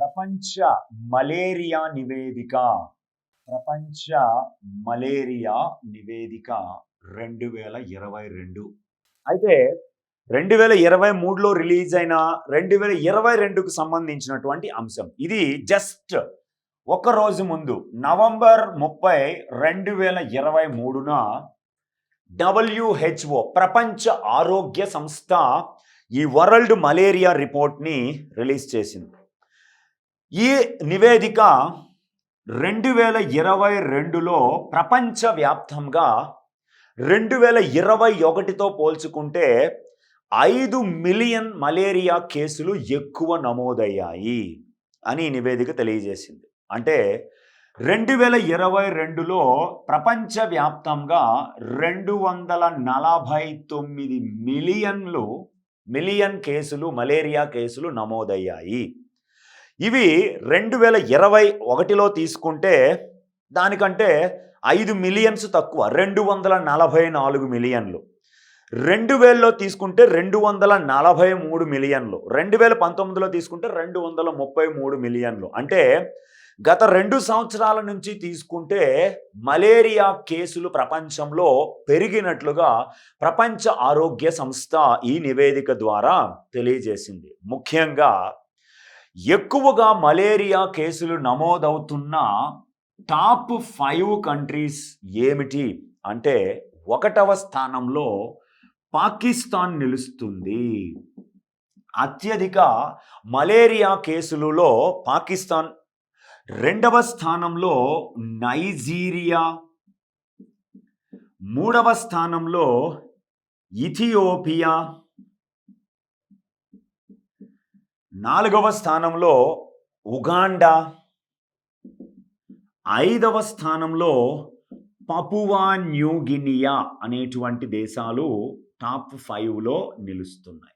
ప్రపంచ మలేరియా నివేదిక. ప్రపంచ మలేరియా నివేదిక రెండు వేల ఇరవై రెండు. అయితే రెండు వేల ఇరవై మూడులో రిలీజ్ అయిన రెండు వేల ఇరవై రెండుకు సంబంధించినటువంటి అంశం. ఇది జస్ట్ ఒక రోజు ముందు నవంబర్ ముప్పై రెండు వేల ఇరవై మూడున డబ్ల్యూహెచ్ఓ ప్రపంచ ఆరోగ్య సంస్థ ఈ వరల్డ్ మలేరియా రిపోర్ట్ని రిలీజ్ చేసింది. ఈ నివేదిక రెండు వేల ఇరవై రెండులో ప్రపంచవ్యాప్తంగా రెండు వేల ఇరవై ఒకటితో పోల్చుకుంటే ఐదు మిలియన్ మలేరియా కేసులు ఎక్కువ నమోదయ్యాయి అని నివేదిక తెలియజేసింది. అంటే రెండు వేల ఇరవై రెండులో ప్రపంచవ్యాప్తంగా రెండు వందల నలభై తొమ్మిది మిలియన్లు మిలియన్ కేసులు మలేరియా కేసులు నమోదయ్యాయి. ఇవి రెండు వేల ఇరవై ఒకటిలో తీసుకుంటే దానికంటే ఐదు మిలియన్స్ తక్కువ రెండు వందల నలభై నాలుగు మిలియన్లు. రెండు వేలలో తీసుకుంటే రెండు వందల నలభై మూడు మిలియన్లు. రెండు వేల పంతొమ్మిదిలో తీసుకుంటే రెండు వందల ముప్పై మూడు మిలియన్లు. అంటే గత రెండు సంవత్సరాల నుంచి తీసుకుంటే మలేరియా కేసులు ప్రపంచంలో పెరిగినట్లుగా ప్రపంచ ఆరోగ్య సంస్థ ఈ నివేదిక ద్వారా తెలియజేసింది. ముఖ్యంగా ఎక్కువగా మలేరియా కేసులు నమోదవుతున్న టాప్ ఫైవ్ కంట్రీస్ ఏమిటి అంటే ఒకటవ స్థానంలో పాకిస్తాన్ నిలుస్తుంది. అత్యధిక మలేరియా కేసులలో పాకిస్తాన్ రెండవ స్థానంలో నైజీరియా మూడవ స్థానంలో ఇథియోపియా నాలుగవ స్థానంలో ఉగాండా ఐదవ స్థానంలో పపువా న్యూగినియా అనేటువంటి దేశాలు టాప్ ఫైవ్లో నిలుస్తున్నాయి.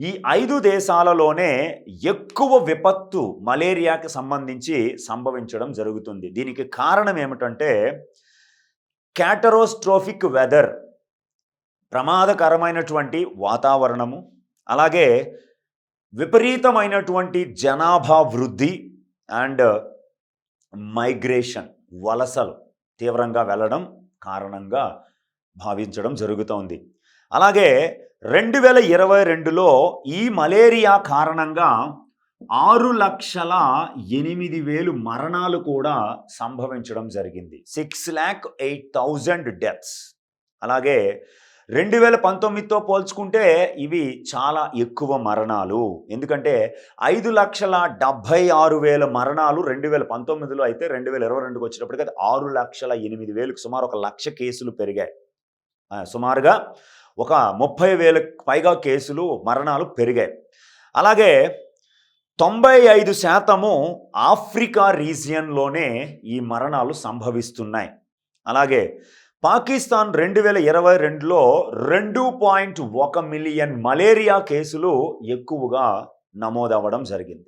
ఈ ఐదు దేశాలలోనే ఎక్కువ విపత్తు మలేరియాకి సంబంధించి సంభవించడం జరుగుతుంది. దీనికి కారణం ఏమిటంటే క్యాటరోస్ట్రోఫిక్ వెదర్ ప్రమాదకరమైనటువంటి వాతావరణము అలాగే విపరీతమైనటువంటి జనాభా వృద్ధి అండ్ మైగ్రేషన్ వలసలు తీవ్రంగా వెళ్ళడం కారణంగా భావించడం జరుగుతోంది. అలాగే రెండు వేల ఇరవై రెండులో ఈ మలేరియా కారణంగా ఆరు లక్షల ఎనిమిది వేలు మరణాలు కూడా సంభవించడం జరిగింది. Six lakh eight thousand deaths. అలాగే రెండు వేల పంతొమ్మిదితో పోల్చుకుంటే ఇవి చాలా ఎక్కువ మరణాలు. ఎందుకంటే ఐదు లక్షల డెబ్భై ఆరు వేల మరణాలు రెండు వేల పంతొమ్మిదిలో అయితే రెండు వేల ఇరవై రెండుకి వచ్చేటప్పటికి ఆరు లక్షల ఎనిమిది వేలకు సుమారు ఒక లక్ష కేసులు పెరిగాయి. సుమారుగా ఒక ముప్పై వేలకు పైగా కేసులు మరణాలు పెరిగాయి. అలాగే తొంభై ఐదు శాతము ఆఫ్రికా రీజియన్లోనే ఈ మరణాలు సంభవిస్తున్నాయి. అలాగే పాకిస్తాన్ రెండు వేల ఇరవై రెండులో రెండు పాయింట్ ఒక మిలియన్ మలేరియా కేసులు ఎక్కువగా నమోదవ్వడం జరిగింది.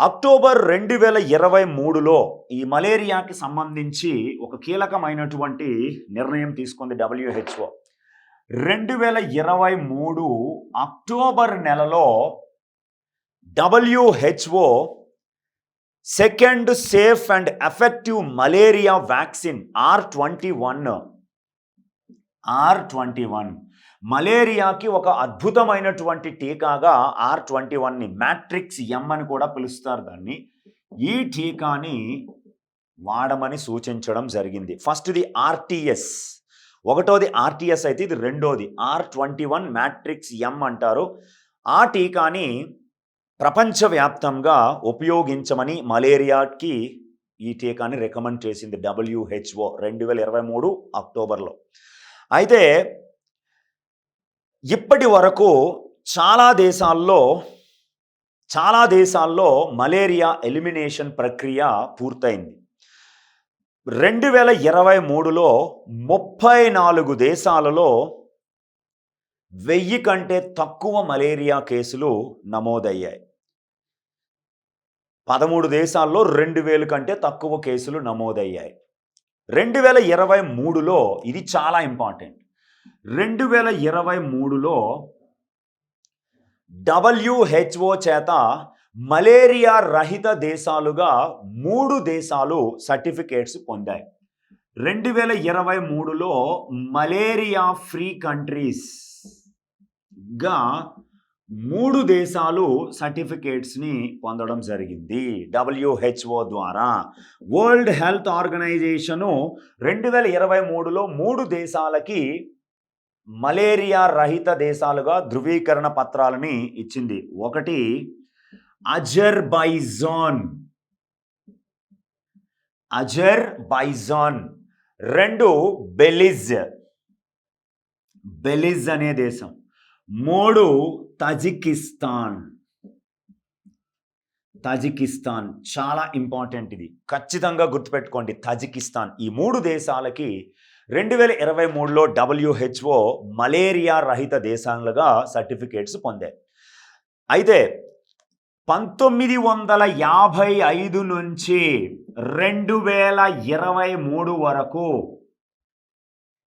అక్టోబర్ రెండు వేల ఇరవై మూడులో ఈ మలేరియాకి సంబంధించి ఒక కీలకమైనటువంటి నిర్ణయం తీసుకుంది డబ్ల్యూహెచ్ఓ. రెండు వేల ఇరవై మూడు అక్టోబర్ నెలలో W H O second safe and effective malaria vaccine R twenty one. R twenty one. మలేరియాకి ఒక అద్భుతమైనటువంటి టీకాగా ఆర్ ట్వంటీ వన్ని మ్యాట్రిక్స్ ఎం అని కూడా పిలుస్తారు దాన్ని. ఈ టీకాని వాడమని సూచించడం జరిగింది. ఫస్ట్ది ఆర్టీఎస్ ఒకటోది ఆర్టీఎస్ అయితే ఇది రెండోది. R twenty one matrix M అంటారు. ఆ టీకాని ప్రపంచవ్యాప్తంగా ఉపయోగించమని మలేరియాకి ఈ టీకాని రికమెండ్ చేసింది డబ్ల్యూహెచ్ఓ రెండు వేల ఇరవై మూడు అక్టోబర్లో. అయితే ఇప్పటి వరకు చాలా దేశాల్లో చాలా దేశాల్లో మలేరియా ఎలిమినేషన్ ప్రక్రియ పూర్తయింది. రెండు వేల ఇరవై మూడులో ముప్పై నాలుగు దేశాలలో వెయ్యి కంటే తక్కువ మలేరియా కేసులు నమోదయ్యాయి. పదమూడు దేశాల్లో రెండు వేలు కంటే తక్కువ కేసులు నమోదయ్యాయి. రెండు వేల ఇరవై మూడులో ఇది చాలా ఇంపార్టెంట్. రెండు వేల ఇరవై మూడులో డబ్ల్యూహెచ్ఓ చేత మలేరియా రహిత దేశాలుగా మూడు దేశాలు సర్టిఫికేట్స్ పొందాయి. రెండు వేల ఇరవై మూడులో మలేరియా ఫ్రీ కంట్రీస్గా మూడు దేశాలు సర్టిఫికేట్స్ని పొందడం జరిగింది. డబ్ల్యూహెచ్ఓ ద్వారా. వరల్డ్ హెల్త్ ఆర్గనైజేషను రెండు వేల ఇరవై మూడులో మూడు దేశాలకి మలేరియా రహిత దేశాలుగా ధృవీకరణ పత్రాలని ఇచ్చింది. ఒకటి అజర్బైజాన్. అజర్బైజాన్. రెండు బెలిజ్. బెలిజ్ అనే దేశం. మూడు తజికిస్తాన్. తజికిస్తాన్ చాలా ఇంపార్టెంట్ ఇది. ఖచ్చితంగా గుర్తుపెట్టుకోండి తజికిస్తాన్. ఈ మూడు దేశాలకి రెండు వేల ఇరవై మూడులో డబ్ల్యూహెచ్ఓ మలేరియా రహిత దేశాలుగా సర్టిఫికేట్స్ పొందాయి. అయితే పంతొమ్మిది వందల యాభై ఐదు నుంచి రెండు వేల ఇరవై మూడు వరకు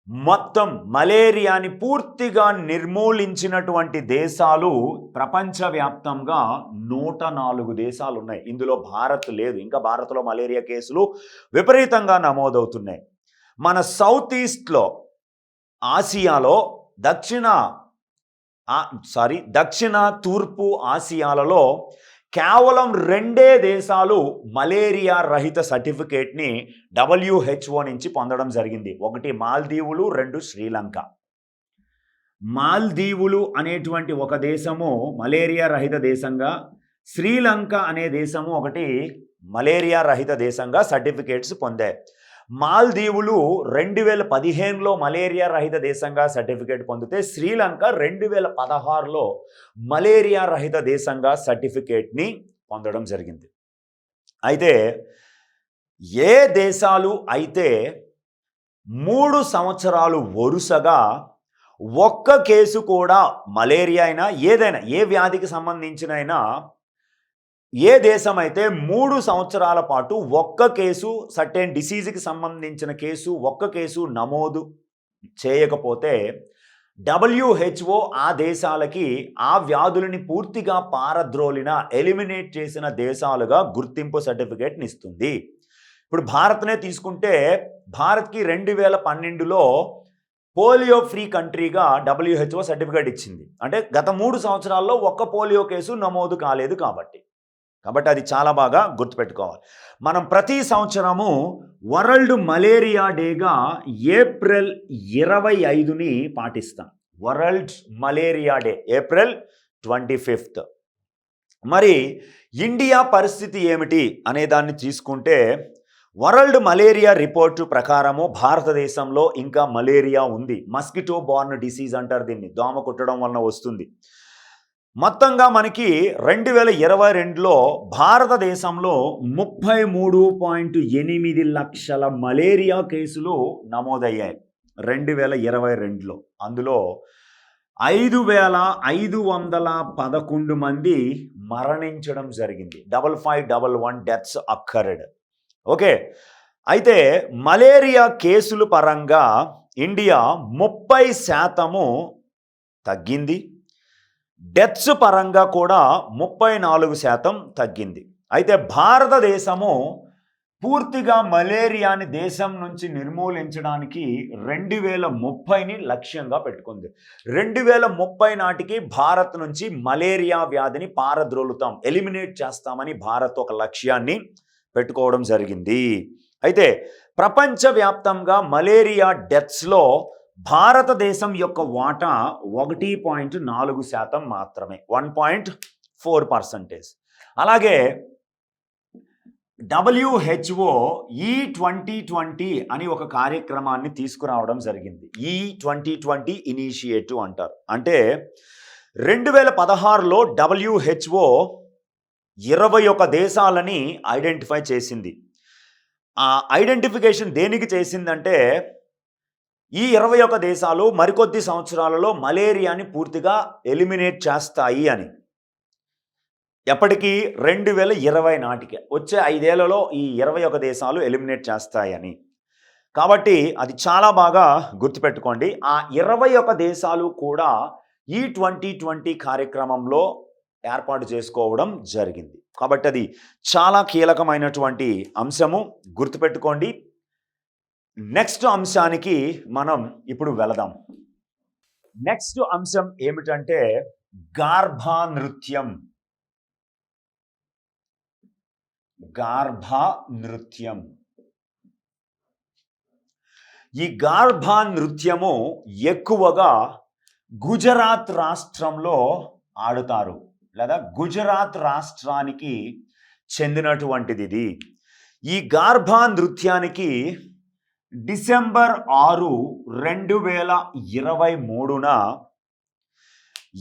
మొత్తం మలేరియాని పూర్తిగా నిర్మూలించినటువంటి దేశాలు ప్రపంచవ్యాప్తంగా నూట నాలుగు దేశాలు ఉన్నాయి ఇందులో భారత్ లేదు. ఇంకా భారత్లో మలేరియా కేసులు విపరీతంగా నమోదవుతున్నాయి. మన సౌత్ ఈస్ట్లో ఆసియాలో దక్షిణ సారీ దక్షిణ తూర్పు ఆసియాలలో కేవలం రెండే దేశాలు మలేరియా రహిత సర్టిఫికేట్ని డబ్ల్యూహెచ్ఓ నుంచి పొందడం జరిగింది. ఒకటి మాల్దీవులు రెండు శ్రీలంక. మాల్దీవులు అనేటువంటి ఒక దేశము మలేరియా రహిత దేశంగా శ్రీలంక అనే దేశము ఒకటి మలేరియా రహిత దేశంగా సర్టిఫికేట్స్ పొందాయి. మాల్దీవులు రెండు వేల పదిహేనులో మలేరియా రహిత దేశంగా సర్టిఫికేట్ పొందితే శ్రీలంక రెండు వేల పదహారులో మలేరియా రహిత దేశంగా సర్టిఫికేట్ని పొందడం జరిగింది. అయితే ఏ దేశాలు అయితే మూడు సంవత్సరాలు వరుసగా ఒక్క కేసు కూడా మలేరియా అయినా ఏదైనా ఏ వ్యాధికి సంబంధించినైనా ఏ దేశం అయితే మూడు సంవత్సరాల పాటు ఒక్క కేసు సర్టెన్ డిసీజ్కి సంబంధించిన కేసు ఒక్క కేసు నమోదు చేయకపోతే డబ్ల్యూహెచ్ఓ ఆ దేశాలకి ఆ వ్యాధులని పూర్తిగా పారద్రోలిన ఎలిమినేట్ చేసిన దేశాలుగా గుర్తింపు సర్టిఫికేట్ని ఇస్తుంది. ఇప్పుడు భారత్నే తీసుకుంటే భారత్కి రెండు వేల పన్నెండులో పోలియో ఫ్రీ కంట్రీగా డబ్ల్యూహెచ్ఓ సర్టిఫికేట్ ఇచ్చింది. అంటే గత మూడు సంవత్సరాల్లో ఒక్క పోలియో కేసు నమోదు కాలేదు కాబట్టి. కాబట్టి అది చాలా బాగా గుర్తుపెట్టుకోవాలి. మనం ప్రతి సంవత్సరము వరల్డ్ మలేరియా డేగా ఏప్రిల్ ఇరవై ఐదుని పాటిస్తాం. World malaria day April twenty fifth. మరి ఇండియా పరిస్థితి ఏమిటి అనే దాన్ని తీసుకుంటే వరల్డ్ మలేరియా రిపోర్టు ప్రకారము భారతదేశంలో ఇంకా మలేరియా ఉంది. మస్కిటో బార్న్ డిసీజ్ అంటారు దీన్ని. దోమ కుట్టడం వలన వస్తుంది. మొత్తంగా మనకి రెండు వేల ఇరవై రెండులో భారతదేశంలో ముప్పై మూడు పాయింట్ ఎనిమిది లక్షల మలేరియా కేసులు నమోదయ్యాయి రెండు వేల ఇరవై రెండులో. అందులో ఐదు వేల ఐదు వందల పదకొండు మంది మరణించడం జరిగింది. Double five double one deaths occurred. Okay. అయితే మలేరియా కేసులు పరంగా ఇండియా ముప్పై శాతము తగ్గింది. డెత్స్ పరంగా కూడా ముప్పై నాలుగు శాతం తగ్గింది. అయితే భారతదేశము పూర్తిగా మలేరియాని దేశం నుంచి నిర్మూలించడానికి రెండు వేల ముప్పైని లక్ష్యంగా పెట్టుకుంది. రెండు వేల ముప్పై నాటికి భారత్ నుంచి మలేరియా వ్యాధిని పారద్రోలుతాం ఎలిమినేట్ చేస్తామని భారత్ ఒక లక్ష్యాన్ని పెట్టుకోవడం జరిగింది. అయితే ప్రపంచవ్యాప్తంగా మలేరియా డెత్స్లో భారతదేశం యొక్క వాటా ఒకటి పాయింట్ నాలుగు శాతం మాత్రమే. One point four percentage. అలాగే డబ్ల్యూహెచ్ఓ ఈ ట్వంటీ ట్వంటీ అని ఒక కార్యక్రమాన్ని తీసుకురావడం జరిగింది. ఈ ట్వంటీ ట్వంటీ ఇనిషియేటివ్ అంటారు. అంటే రెండు వేల పదహారులో డబ్ల్యూహెచ్ఓ ఇరవై ఒక దేశాలని ఐడెంటిఫై చేసింది. ఆ ఐడెంటిఫికేషన్ దేనికి చేసిందంటే ఈ ఇరవై ఒక దేశాలు మరికొద్ది సంవత్సరాలలో మలేరియాని పూర్తిగా ఎలిమినేట్ చేస్తాయి అని. ఎప్పటికీ రెండు వేల ఇరవై నాటికి వచ్చే ఐదేళ్ళలో ఈ ఇరవై ఒక దేశాలు ఎలిమినేట్ చేస్తాయని. కాబట్టి అది చాలా బాగా గుర్తుపెట్టుకోండి ఆ ఇరవై ఒక దేశాలు కూడా ఈ ట్వంటీ ట్వంటీ కార్యక్రమంలో ఏర్పాటు చేసుకోవడం జరిగింది. కాబట్టి అది చాలా కీలకమైనటువంటి అంశము గుర్తుపెట్టుకోండి. నెక్స్ట్ అంశానికి మనం ఇప్పుడు వెళదాం. నెక్స్ట్ అంశం ఏమిటంటే గార్భా నృత్యం గార్భా నృత్యం ఈ గార్భా నృత్యము ఎక్కువగా గుజరాత్ రాష్ట్రంలో ఆడుతారు. లేదా గుజరాత్ రాష్ట్రానికి చెందినటువంటిది ఇది. ఈ గార్భా నృత్యానికి డిసెంబర్ ఆరు రెండు వేల ఇరవై మూడున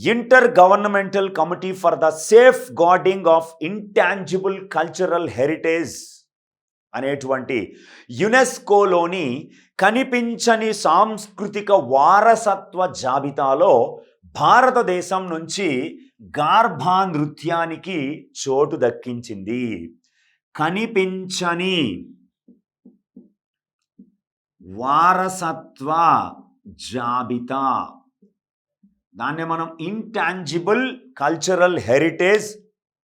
intergovernmental committee for the safeguarding of intangible cultural heritage అనేటువంటి యునెస్కోలోని కనిపించని సాంస్కృతిక వారసత్వ జాబితాలో భారతదేశం నుంచి గార్భా నృత్యానికి చోటు దక్కించింది. కనిపించని వారసత్వ జాబితా. దాన్ని మనం ఇంటాంజిబుల్ కల్చరల్ హెరిటేజ్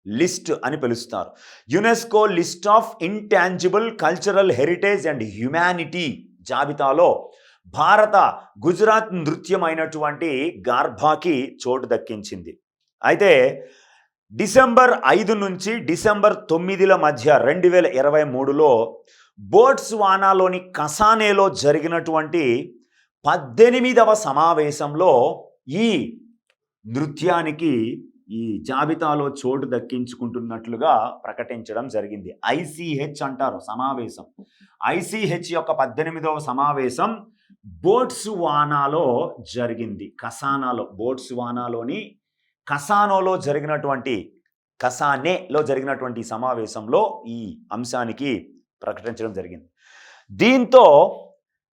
లిస్ట్ అని పిలుస్తారు. UNESCO list of intangible cultural heritage and humanity జాబితాలో భారత గుజరాత్ నృత్యం అయినటువంటి గార్భాకి చోటు దక్కించింది. అయితే డిసెంబర్ ఐదు నుంచి డిసెంబర్ తొమ్మిదిల మధ్య రెండు వేల ఇరవై మూడులో బోట్స్వానాలోని కసానేలో జరిగినటువంటి పద్దెనిమిదవ సమావేశంలో ఈ నృత్యానికి ఈ జాబితాలో చోటు దక్కించుకుంటున్నట్లుగా ప్రకటించడం జరిగింది. ఐసిహెచ్ అంటారు సమావేశం. ఐసిహెచ్ యొక్క పద్దెనిమిదవ సమావేశం బోట్స్వానాలో జరిగింది. కసానాలో బోట్స్వానాలోని కసానోలో జరిగినటువంటి కసానేలో జరిగినటువంటి సమావేశంలో ఈ అంశానికి ప్రకటించడం జరిగింది. దీంతో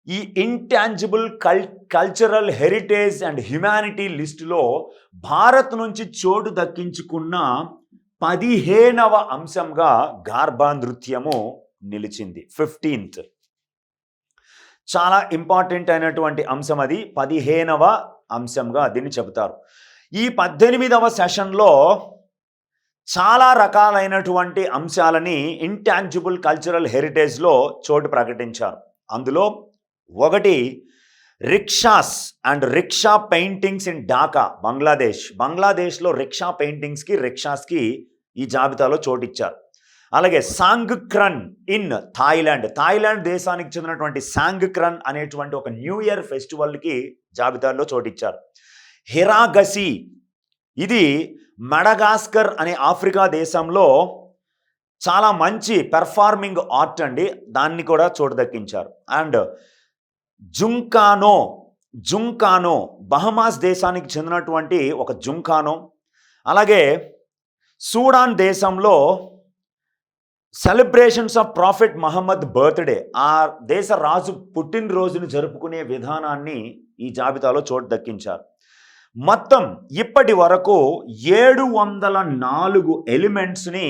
ఈ ఇంటాంజిబుల్ కల్ కల్చరల్ హెరిటేజ్ అండ్ హ్యుమానిటీ లిస్టులో భారత్ నుంచి చోటు దక్కించుకున్న పదిహేనవ అంశంగా గార్భా నృత్యము నిలిచింది. ఫిఫ్టీన్త్ చాలా ఇంపార్టెంట్ అయినటువంటి అంశం అది. పదిహేనవ అంశంగా దీన్ని చెబుతారు. ఈ పద్దెనిమిదవ సెషన్లో చాలా రకాలైనటువంటి అంశాలని ఇంటాంజిబుల్ కల్చరల్ హెరిటేజ్లో చోటు ప్రకటించారు. అందులో ఒకటి rickshaws and rickshaw paintings in Dhaka Bangladesh బంగ్లాదేశ్లో రిక్షా పెయింటింగ్స్కి రిక్షాస్కి ఈ జాబితాలో చోటిచ్చారు. అలాగే సాంగ్క్రన్ ఇన్ థాయిలాండ్ థాయిలాండ్ దేశానికి చెందినటువంటి సాంగ్క్రన్ అనేటువంటి ఒక న్యూ ఇయర్ ఫెస్టివల్కి జాబితాలో చోటిచ్చారు. హిరాగసి. ఇది మడగాస్కర్ అనే ఆఫ్రికా దేశంలో చాలా మంచి పెర్ఫార్మింగ్ ఆర్ట్ అండి. దాన్ని కూడా చోటు దక్కించారు అండ్ జుంకానో జుంకానో బహమాస్ దేశానికి చెందినటువంటి ఒక జుంకానో. అలాగే సూడాన్ దేశంలో celebrations of prophet Muhammad birthday ఆ దేశ రాజు పుట్టినరోజును జరుపుకునే విధానాన్ని ఈ జాబితాలో చోటు దక్కించారు మొత్తం ఇప్పటి వరకు ఏడు వందల నాలుగు ఎలిమెంట్స్ని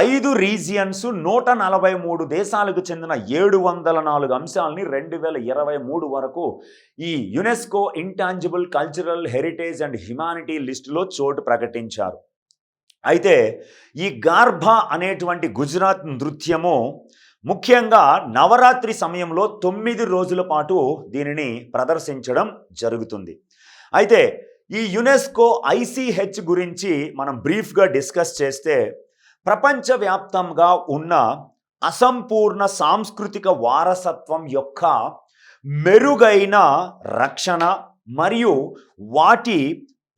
ఐదు రీజియన్స్ నూట నలభై మూడు దేశాలకు చెందిన ఏడు వందల నాలుగు అంశాలని రెండు వేల ఇరవై మూడు వరకు ఈ UNESCO intangible cultural heritage and humanity లిస్టులో చోటు ప్రకటించారు. అయితే ఈ గార్భ అనేటువంటి గుజరాత్ నృత్యము ముఖ్యంగా నవరాత్రి సమయంలో తొమ్మిది రోజుల పాటు దీనిని ప్రదర్శించడం జరుగుతుంది. అయితే ఈ యునెస్కో ఐసిహెచ్ గురించి మనం బ్రీఫ్గా డిస్కస్ చేస్తే ప్రపంచవ్యాప్తంగా ఉన్న అసంపూర్ణ సాంస్కృతిక వారసత్వం యొక్క మెరుగైన రక్షణ మరియు వాటి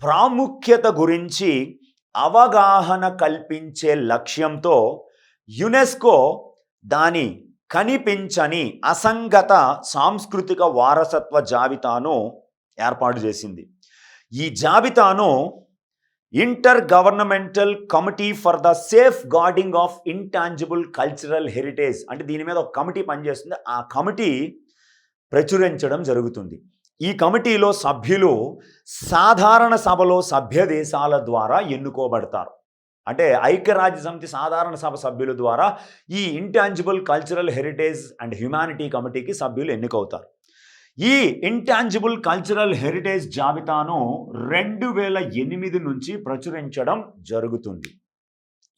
ప్రాముఖ్యత గురించి అవగాహన కల్పించే లక్ష్యంతో యునెస్కో దాని కనిపించని అసంగత సాంస్కృతిక వారసత్వ జాబితాను ఏర్పాటు చేసింది. ఈ జాబితాను intergovernmental committee for the safeguarding of intangible cultural heritage అంటే దీని మీద ఒక కమిటీ పనిచేస్తుంది. ఆ కమిటీ ప్రచురించడం జరుగుతుంది. ఈ కమిటీలో సభ్యులు సాధారణ సభలో సభ్య దేశాల ద్వారా ఎన్నుకోబడతారు. అంటే ఐక్యరాజ్య సమితి సాధారణ సభ సభ్యుల ద్వారా ఈ intangible cultural heritage and humanity కమిటీకి సభ్యులు ఎన్నికవుతారు. ఈ ఇంటాంజిబుల్ కల్చరల్ హెరిటేజ్ జాబితాను రెండు వేల ఎనిమిది నుంచి ప్రచురించడం జరుగుతుంది.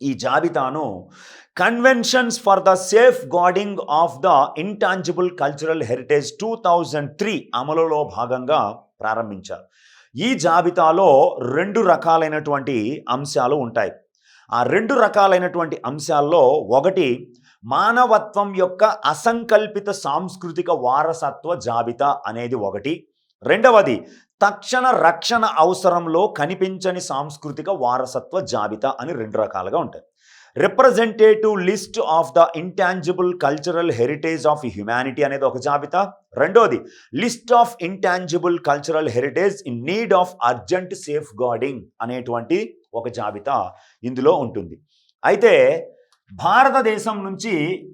ఈ జాబితాను conventions for the safeguarding of the intangible cultural heritage two thousand three అమలులో భాగంగా ప్రారంభించారు. ఈ జాబితాలో రెండు రకాలైనటువంటి అంశాలు ఉంటాయి. ఆ రెండు రకాలైనటువంటి అంశాల్లో ఒకటి మానవత్వం యొక్క అసంకల్పిత సాంస్కృతిక వారసత్వ జాబితా అనేది ఒకటి. రెండవది తక్షణ రక్షణ అవసరంలో కనిపించని సాంస్కృతిక వారసత్వ జాబితా అని రెండు రకాలుగా ఉంటాయి. Representative list of the intangible cultural heritage of humanity అనేది ఒక జాబితా. రెండోది list of intangible cultural heritage in need of urgent safeguarding అనేటువంటి ఒక జాబితా ఇందులో ఉంటుంది. అయితే భారతదేశం నుంచి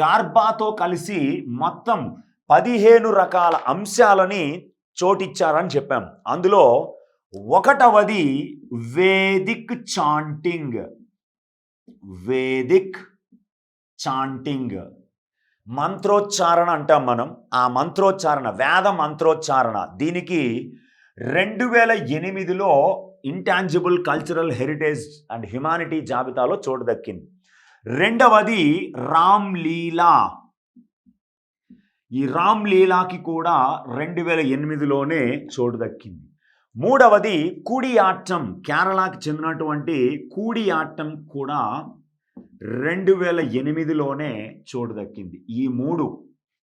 గార్బాతో కలిసి మొత్తం పదిహేను రకాల అంశాలని చోటిచ్చారని చెప్పాం. అందులో ఒకటవది వేదిక్ చాంటింగ్. Vedic chanting. మంత్రోచ్చారణ అంటాం మనం. ఆ మంత్రోచ్చారణ వేద మంత్రోచ్చారణ దీనికి రెండు వేల ఎనిమిదిలో intangible cultural heritage and humanity జాబితాలో చోటు దక్కింది. రెండవది రామ్ లీలా ఈ రామ్లీలాకి కూడా రెండు వేల ఎనిమిదిలోనే చోటు దక్కింది. మూడవది కూడియాట్టం. కేరళకి చెందినటువంటి కూడియాట్టం కూడా రెండు వేల ఎనిమిదిలోనే చోటు దక్కింది. ఈ మూడు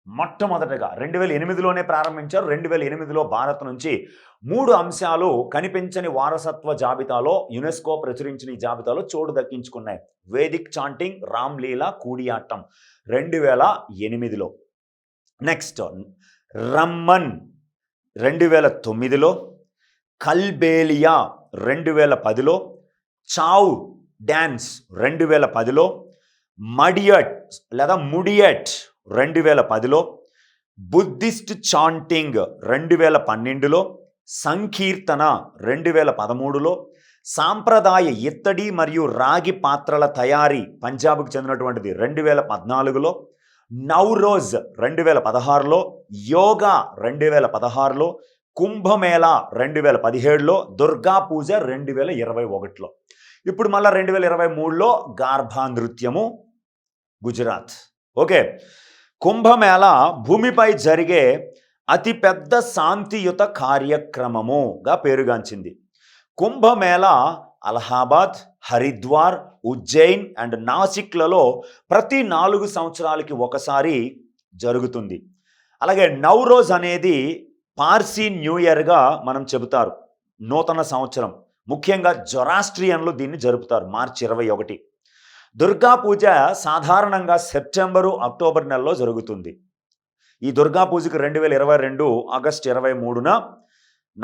మొట్టమొదటగా రెండు వేల ఎనిమిదిలోనే ప్రారంభించారు. రెండు వేల ఎనిమిదిలో భారత్ నుంచి మూడు అంశాలు కనిపించని వారసత్వ జాబితాలో యునెస్కో ప్రచురించిన ఈ జాబితాలో చోటు దక్కించుకున్నాయి. వేదిక్ చాంటింగ్ రామ్లీలా కూడియాట్టం రెండు వేల ఎనిమిదిలో. నెక్స్ట్ రమ్మన్ రెండు వేల తొమ్మిదిలో. కల్బేలియా రెండు వేల పదిలో. చావ్ డ్యాన్స్ రెండు వేల పదిలో. మడియట్ లేదా ముడియట్ రెండు వేల పదిలో బుద్ధిస్ట్ చాంటింగ్ రెండు వేల పన్నెండులో సంకీర్తన రెండు వేల పదమూడులో సాంప్రదాయ ఇత్తడి మరియు రాగి పాత్రల తయారీ పంజాబ్కు చెందినటువంటిది రెండు వేల పద్నాలుగులో నౌరోజ్ రెండు వేల పదహారులో యోగా రెండు వేల పదహారులో కుంభమేళా రెండు వేల పదిహేడులో దుర్గా పూజ రెండు వేల ఇరవై ఒకటిలో. ఇప్పుడు మళ్ళీ రెండు వేల ఇరవై మూడులో గార్భా నృత్యము గుజరాత్. ఓకే. కుంభమేళ భూమిపై జరిగే అతిపెద్ద శాంతియుత కార్యక్రమముగా పేరుగాంచింది. కుంభమేళ అలహాబాద్ హరిద్వార్ ఉజ్జయిన్ అండ్ నాసిక్లలో ప్రతి నాలుగు సంవత్సరాలకి ఒకసారి జరుగుతుంది. అలాగే నౌరోజ్ అనేది పార్సీ న్యూ ఇయర్గా మనం చెబుతారు. నూతన సంవత్సరం. ముఖ్యంగా జొరాస్ట్రియన్లు దీన్ని జరుపుతారు మార్చి ఇరవై ఒకటి. దుర్గా పూజ సాధారణంగా సెప్టెంబరు అక్టోబర్ నెలలో జరుగుతుంది. ఈ దుర్గా పూజకు రెండు వేల ఇరవై రెండు ఆగస్ట్ ఇరవై మూడున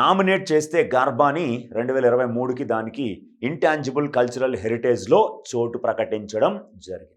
నామినేట్ చేస్తే గార్బాని రెండు వేల ఇరవై మూడుకి దానికి ఇంటాంజిబుల్ కల్చరల్ హెరిటేజ్లో చోటు ప్రకటించడం జరిగింది.